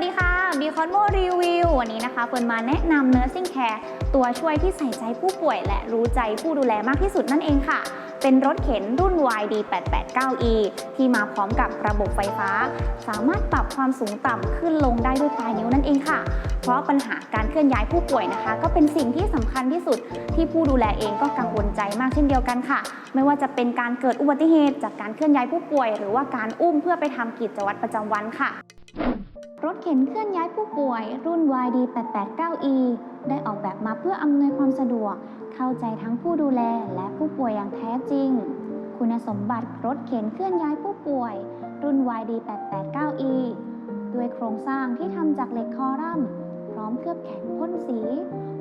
วัสดีค่ะบีคอนโมรีวิววันนี้นะคะเฟิร์นมาแนะนำ Nursing Care ตัวช่วยที่ใส่ใจผู้ป่วยและรู้ใจผู้ดูแลมากที่สุดนั่นเองค่ะ เป็นรถเข็นรุ่น YD 889E ที่มาพร้อมกับระบบไฟฟ้า สามารถปรับความสูงต่ำขึ้นลงได้ด้วยปลายนิ้วนั่นเองค่ะ เพราะปัญหาการเคลื่อนย้ายผู้ป่วยนะคะ ก็เป็นสิ่งที่สำคัญที่สุดที่ผู้ดูแลเองก็กังวลใจมากเช่นเดียวกันค่ะ ไม่ว่าจะเป็นการเกิดอุบัติเหตุ จากการเคลื่อนย้ายผู้ป่วย หรือว่าการอุ้มเพื่อไปทำกิจวัตรประจำวันค่ะ รถเข็นเคลื่อนย้ายผู้ป่วย รุ่น YD 889E ได้ออกแบบมาเพื่ออำนวยความสะดวก เข้าใจทั้งผู้ดูแลและผู้ป่วยอย่างแท้จริง คุณสมบัติรถเข็นเคลื่อนย้ายผู้ป่วย รุ่น YD 889E ด้วยโครงสร้างที่ทำจากเหล็กคอรัมพร้อมเคลือบแข็งพ่นสี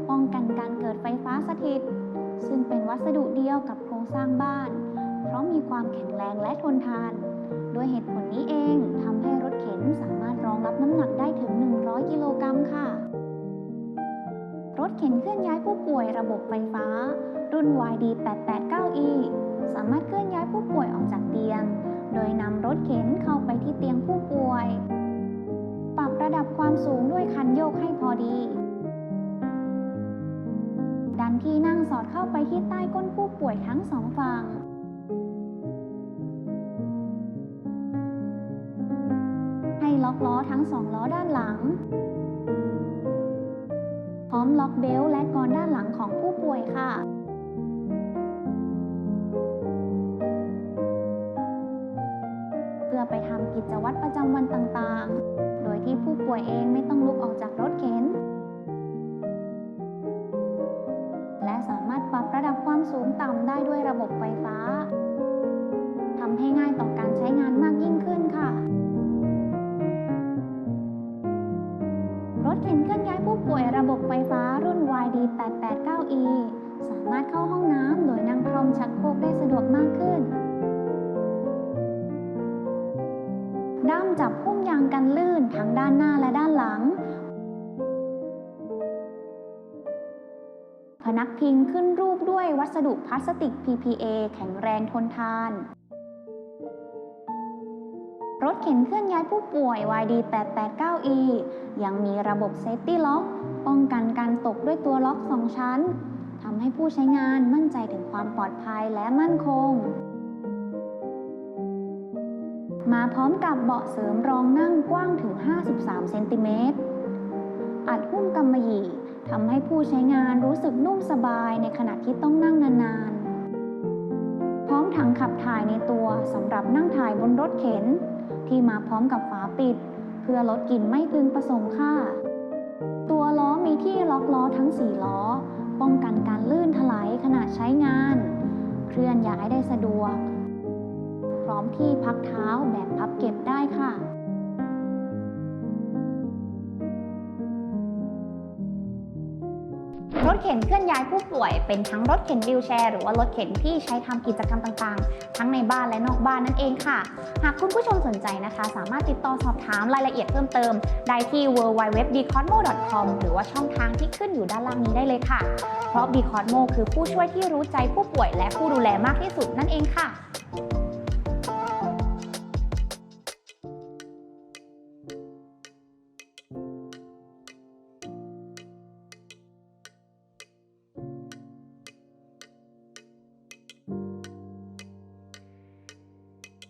ป้องกันการเกิดไฟฟ้าสถิต ซึ่งเป็นวัสดุเดียวกับโครงสร้างบ้าน เพราะมีความแข็งแรงและทนทาน ด้วยเหตุผลนี้เองทำให้รถเข็นสามารถ ถเข็นเคลื่อนย้ายผู้ป่วยระบบไฟฟ้า รุ่น YD 889E สามารถเคลื่อนย้ายผู้ป่วยออกจากเตียง โดยนำรถเข็นเข้าไปที่เตียงผู้ป่วย ปรับระดับความสูงด้วยคันโยกให้พอดี ดันที่นั่งสอดเข้าไปที่ใต้ก้นผู้ป่วยทั้งสองฝั่งให้ล็อกล้อทั้งสองล้อด้านหลัง พร้อมล็อกเบลและกรด้านหลังของผู้ป่วยค่ะ เพื่อไปทำกิจวัตรประจำวันต่างๆ โดยที่ผู้ป่วยเองไม่ต้องลุกออกจากรถเข็น และสามารถปรับระดับความสูงต่ำได้ด้วยระบบไฟฟ้าทำให้ง่ายต่อการใช้งานมากยิ่งขึ้นค่ะ E889E สามารถเข้าห้องน้ำโดยนั่งพรมชักโครกได้สะดวกมากขึ้น ด้ามจับหุ้มยางกันลื่นทั้งด้านหน้าและด้านหลัง พนักพิงขึ้นรูปด้วยวัสดุพลาสติก PPA แข็งแรงทนทานรถเข็นเคลื่อนย้ายผู้ป่วย YD889E ยังมีระบบเซฟตี้ล็อก ป้องกันการตกด้วยตัวล็อก 2 ชั้นทำให้ผู้ใช้งานมั่นใจถึงความปลอดภัยและมั่นคง มาพร้อมกับเบาะเสริมรองนั่งกว้างถึง 53 เซนติเมตร อัดหุ้มกำมะหยี่ทำให้ผู้ใช้งานรู้สึกนุ่มสบายในขณะที่ต้องนั่งนานๆ พร้อมถังขับถ่ายในตัวสำหรับนั่งถ่ายบนรถเข็น ที่มาพร้อมกับฝาปิด เพื่อลดกลิ่นไม่พึงประสงค์ค่ะ ล้อมีที่ล็อกล้อทั้ง 4 ล้อ ป้องกันการลื่นถลายขณะใช้งาน เคลื่อนย้ายได้สะดวก พร้อมที่พักเท้าแบบพับเก็บ เข็นเคลื่อนย้ายผู้ป่วย เป็นทั้งรถเข็นวิวแชร์หรือว่ารถเข็นที่ใช้ทำกิจกรรมต่างๆ ทั้งในบ้านและนอกบ้านนั่นเองค่ะ หากคุณผู้ชมสนใจนะคะ สามารถติดต่อสอบถามรายละเอียดเพิ่มเติม ได้ที่ www.bcosmo.com หรือว่าช่องทางที่ขึ้นอยู่ด้านล่างนี้ได้เลยค่ะ เพราะ b c o s m o คือผู้ช่วยที่รู้ใจผู้ป่วยและผู้ดูแลมากที่สุดนั่นเองค่ะ